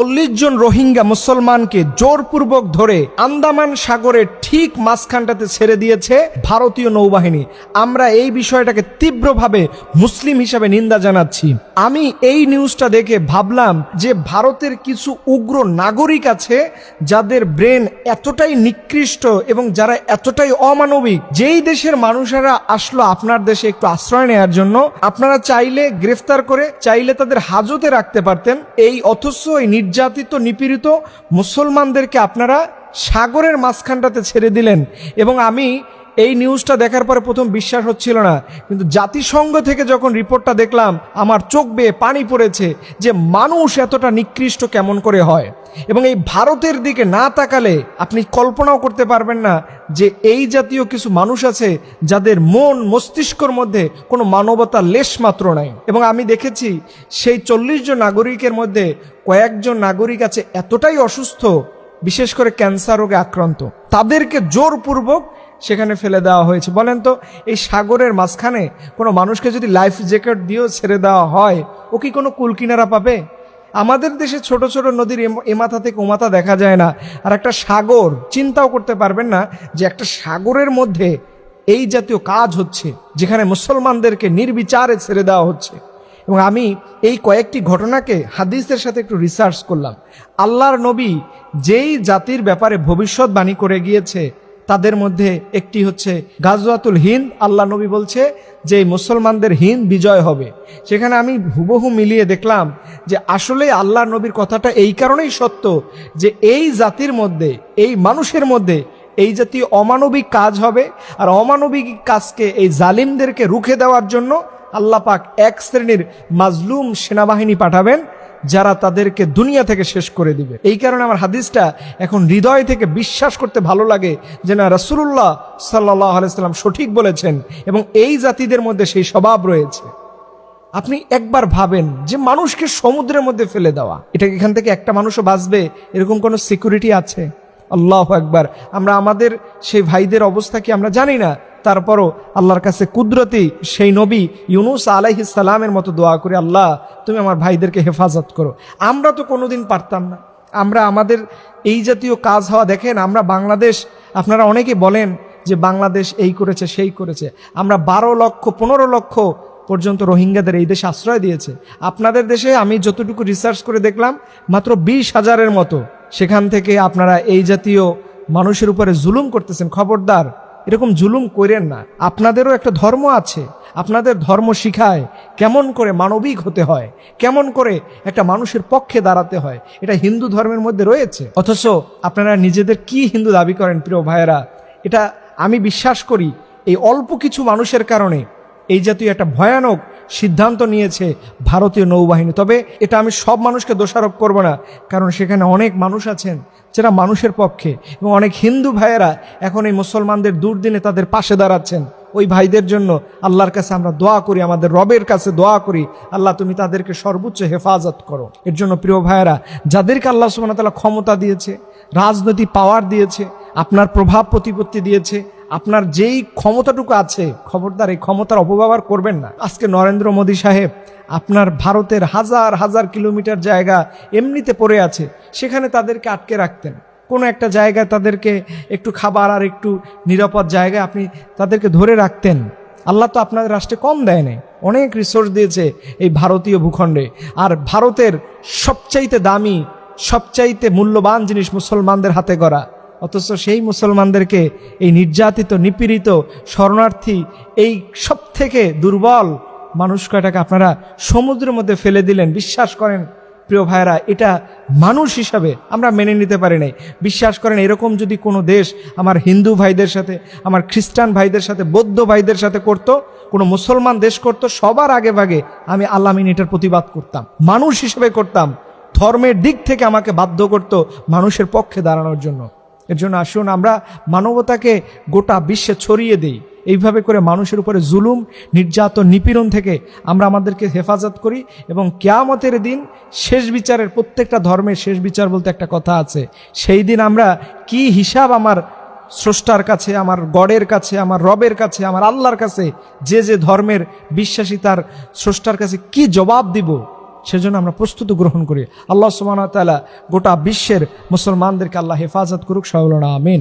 চল্লিশ জন রোহিঙ্গা মুসলমানকে জোরপূর্বক ধরে আন্দামান সাগরের ঠিক মাঝখানটাতে ছেড়ে দিয়েছে ভারতীয় নৌবাহিনী। আমরা এই বিষয়টাকে তীব্রভাবে মুসলিম হিসাবে নিন্দা জানাচ্ছি। আমি এই নিউজটা দেখে ভাবলাম যে ভারতের কিছু উগ্র নাগরিক আছে যাদের ব্রেন এতটাই নিকৃষ্ট এবং যারা এতটাই অমানবিক। যেই দেশের মানুষেরা আসলো আপনার দেশে একটু আশ্রয় নেওয়ার জন্য, আপনারা চাইলে গ্রেফতার করে, চাইলে তাদের হাজতে রাখতে পারতেন। এই অথচ এই নির্যাতিত নিপীড়িত মুসলমানদেরকে আপনারা সাগরের মাঝখানটাতে ছেড়ে দিলেন। এবং আমি এই নিউজটা দেখার পরে প্রথম বিশ্বাস হচ্ছিল না। কিন্তু জাতিসংঘ থেকে যখন রিপোর্টটা দেখলাম, আমার চোখ বেয়ে পানি পড়েছে যে মানুষ এতটা নিকৃষ্ট কেমন করে হয়। এবং এই ভারতের দিকে না তাকালে আপনি কল্পনাও করতে পারবেন না যে এই জাতীয় কিছু মানুষ আছে যাদের মন মস্তিষ্কর মধ্যে কোনো মানবতার লেশ মাত্র নাই। এবং আমি দেখেছি সেই চল্লিশ জন নাগরিকের মধ্যে কয়েকজন নাগরিক আছে এতটাই অসুস্থ, বিশেষ করে ক্যান্সার রোগে আক্রান্ত। তাদেরকে জোরপূর্বক সেখানে ফেলে দেওয়া হয়েছে। বলেন তো, এই সাগরের মাঝখানে কোনো মানুষকে যদি লাইফ জ্যাকেট দিয়েও ছেড়ে দেওয়া হয়, ও কি কোনো কুলকিনারা পাবে? আমাদের দেশে ছোট ছোট নদীর এম- এমাথা থেকে ওমাথা দেখা যায় না। আর একটা সাগর, চিন্তাও করতে পারবেন না যে একটা সাগরের মধ্যে এই জাতীয় কাজ হচ্ছে, যেখানে মুসলমানদেরকে নির্বিচারে ছেড়ে দেওয়া হচ্ছে। এবং আমি এই কয়েকটি ঘটনাকে হাদিসের সাথে একটু রিসার্চ করলাম। আল্লাহর নবী যেই জাতির ব্যাপারে ভবিষ্যৎবাণী করে গিয়েছে তাদের মধ্যে একটি হচ্ছে গাজওয়াতুল হিন্দ। আল্লাহ নবী বলছে যে মুসলমানদের হিন্দ বিজয় হবে। সেখানে আমি হুবহু মিলিয়ে দেখলাম যে আসলে আল্লাহ নবীর কথাটা এই কারণেই সত্য যে এই জাতির মধ্যে, এই মানুষের মধ্যে এই জাতীয় অমানবিক কাজ হবে আর অমানবিক কাজকে এই জালিমদেরকে রুখে দেওয়ার জন্য আল্লাহ পাক এক শ্রেণির মাজলুম সেনাবাহিনী পাঠাবেন। যারা তাদেরকে দুনিয়া থেকে শেষ করে দিবে। এই কারণে আমার হাদিসটা এখন হৃদয় থেকে বিশ্বাস করতে ভালো লাগে যে না রসুল্লাহ সাল্লাহ আলাইসাল্লাম সঠিক বলেছেন এবং এই জাতিদের মধ্যে সেই স্বভাব রয়েছে। আপনি একবার ভাবেন যে মানুষকে সমুদ্রের মধ্যে ফেলে দেওয়া, এটা এখান থেকে একটা মানুষও বাঁচবে? এরকম কোনো সিকিউরিটি আছে? আল্লাহ একবার আমরা আমাদের সেই ভাইদের অবস্থা কি আমরা জানি না? তারপরও আল্লাহর কাছে কুদরতি সেই নবী ইউনুস আলাইহিস সালামের মতো দোয়া করে, আল্লাহ, তুমি আমার ভাইদেরকে হেফাজত করো। আমরা তো কোনোদিন পারতাম না। আমরা আমাদের এই জাতীয় কাজ হওয়া, দেখেন, আমরা বাংলাদেশ, আপনারা অনেকে বলেন যে বাংলাদেশ এই করেছে, সেই করেছে। আমরা বারো লক্ষ, পনেরো লক্ষ পর্যন্ত রোহিঙ্গাদের এই দেশে আশ্রয় দিয়েছে। আপনাদের দেশে আমি যতটুকু রিসার্চ করে দেখলাম, মাত্র বিশ হাজারের মতো। সেখান থেকে আপনারা এই জাতীয় মানুষের উপরে জুলুম করতেছেন। খবরদার এরকম জুলুম করেন না। আপনাদেরও একটা ধর্ম আছে। আপনাদের ধর্ম শিখায় কেমন করে মানবিক হতে হয়, কেমন করে একটা মানুষের পক্ষে দাঁড়াতে হয়, এটা হিন্দু ধর্মের মধ্যে রয়েছে। অথচ আপনারা নিজেদের কি হিন্দু দাবি করেন, প্রিয় ভাইয়েরা? এটা আমি বিশ্বাস করি, এই অল্প কিছু মানুষের কারণে এই জাতীয় একটা ভয়ানক সিদ্ধান্ত নিয়েছে ভারতীয় নৌবাহিনী। তবে এটা আমি সব মানুষকে দোষারোপ করব না, কারণ সেখানে অনেক মানুষ আছেন যারা মানুষের পক্ষে এবং অনেক হিন্দু ভাইয়েরা এখন এই মুসলমানদের দুর্দিনে তাদের পাশে দাঁড়াচ্ছেন। ওই ভাইদের জন্য আল্লাহর কাছে আমরা দোয়া করি, আমাদের রবের কাছে দোয়া করি, আল্লাহ তুমি তাদেরকে সর্বোচ্চ হেফাজত করো। এর জন্য প্রিয় ভাইয়েরা, যাদেরকে আল্লাহ সুবাহ তালা ক্ষমতা দিয়েছে, রাজনৈতিক পাওয়ার দিয়েছে, আপনার প্রভাব প্রতিপত্তি দিয়েছে আপনার যেই ক্ষমতাটুকু আছে, খবরদার, এই ক্ষমতার অপব্যবহার করবেন না। আজকে নরেন্দ্র মোদী সাহেব আপনার ভারতের হাজার হাজার কিলোমিটার জায়গা এমনিতে পড়ে আছে, সেখানে তাদেরকে আটকে রাখতেন। কোনো একটা জায়গায় তাদেরকে একটু খাবার আর একটু নিরাপদ জায়গায় আপনি তাদেরকে ধরে রাখতেন। আল্লাহ তো আপনাদের রাষ্ট্রে কম দেয় নাই, অনেক রিসোর্স দিয়েছে এই ভারতীয় ভূখণ্ডে। আর ভারতের সবচাইতে দামি, সবচাইতে মূল্যবান জিনিস মুসলমানদের হাতে গড়া অথচ সেই মুসলমানদেরকে এই নির্যাতিত, নিপীড়িত, শরণার্থী, এই সব থেকে দুর্বল মানুষ কয়টাকে আপনারা সমুদ্রের মধ্যে ফেলে দিলেন? বিশ্বাস করেন, প্রিয় ভাইরা এটা মানুষ হিসাবে আমরা মেনে নিতে পারি নাই। বিশ্বাস করেন, এরকম যদি কোনো দেশ আমার হিন্দু ভাইদের সাথে, আমার খ্রিস্টান ভাইদের সাথে, বৌদ্ধ ভাইদের সাথে করত, কোনো মুসলমান দেশ করত, সবার আগে ভাগে আমি আল্লামিন এটার প্রতিবাদ করতাম। মানুষ হিসেবে করতাম। ধর্মের দিক থেকে আমাকে বাধ্য করত মানুষের পক্ষে দাঁড়ানোর জন্য। এর জন্য আসুন আমরা মানবতাকে গোটা বিশ্বে ছড়িয়ে দেই। এইভাবে করে মানুষের উপরে জুলুম, নির্যাতন, নিপীড়ন থেকে আমরা আমাদেরকে হেফাজত করি এবং কেয়ামতের দিন শেষ বিচারের প্রত্যেকটা ধর্মের শেষ বিচার বলতে একটা কথা আছে। সেই দিন আমরা কি হিসাব আমার স্রষ্টার কাছে, আমার গডের কাছে, আমার রবের কাছে, আমার আল্লাহর কাছে যে যে ধর্মের বিশ্বাসী তার স্রষ্টার কাছে কি জবাব দিব? সেজন্য আমরা প্রস্তুতি গ্রহণ করি। আল্লাহ সুমান তালা গোটা বিশ্বের মুসলমানদেরকে আল্লাহ হেফাজত করুক সবলনা আমিন।